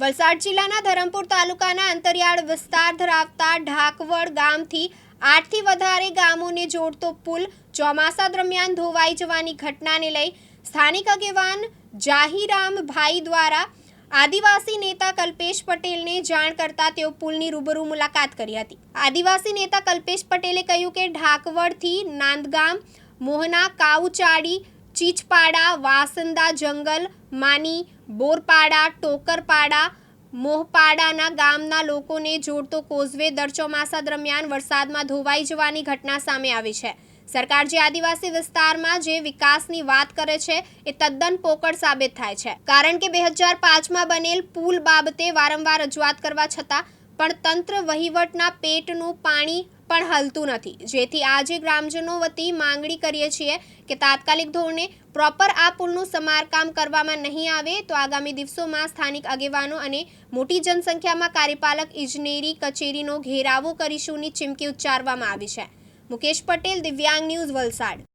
વલસાડ જિલ્લાના ધરમપુર તાલુકાના અંતરિયાળ વિસ્તાર ધરાવતા ઢાકવડ ગામથી આઠથી વધારે ગામોને જોડતો પુલ ચોમાસા દરમિયાન ધોવાઈ જવાની ઘટનાને લઈ સ્થાનિક આગેવાન જાહીરામભાઈ દ્વારા આદિવાસી નેતા કલ્પેશ પટેલને જાણ કરતા તેઓ પુલની રૂબરૂ મુલાકાત કરી હતી. આદિવાસી નેતા કલ્પેશ પટેલે કહ્યું કે ઢાકવડથી નાંદગામ, મોહના, કાઉચાડી, ચીચપાડા, વાસંદા, જંગલ, માની બોરપાડા, ટોકરપાડા, મોહપાડાના ગામના લોકોને જોડતો કોઝવે દર ચોમાસા દરમિયાન વરસાદમાં ધોવાઈ જવાની ઘટના સામે આવી છે. સરકાર જે આદિવાસી વિસ્તારમાં જે વિકાસની વાત કરે છે, એ તદ્દન પોકળ સાબિત થાય છે. કારણ કે બે હજાર પાંચમાં બનેલ પુલ બાબતે વારંવાર રજૂઆત કરવા છતાં પણ તંત્ર વહીવટના પેટનું પાણી પણ હલતું નથી. જેથી આજે ગ્રામજનો વતી માંગણી કરીએ છીએ કે તાત્કાલિક ધોરણે પ્રોપર આ પુલનું સમારકામ કરવામાં નહીં આવે તો આગામી દિવસોમાં સ્થાનિક આગેવાનો અને મોટી જનસંખ્યામાં કાર્યપાલક, ઇજનેરી કચેરીનો ઘેરાવો કરીશુંની ચીમકી ઉચ્ચારવામાં આવી છે. મુકેશ પટેલ, દિવ્યાંગ ન્યૂઝ વલસાડ.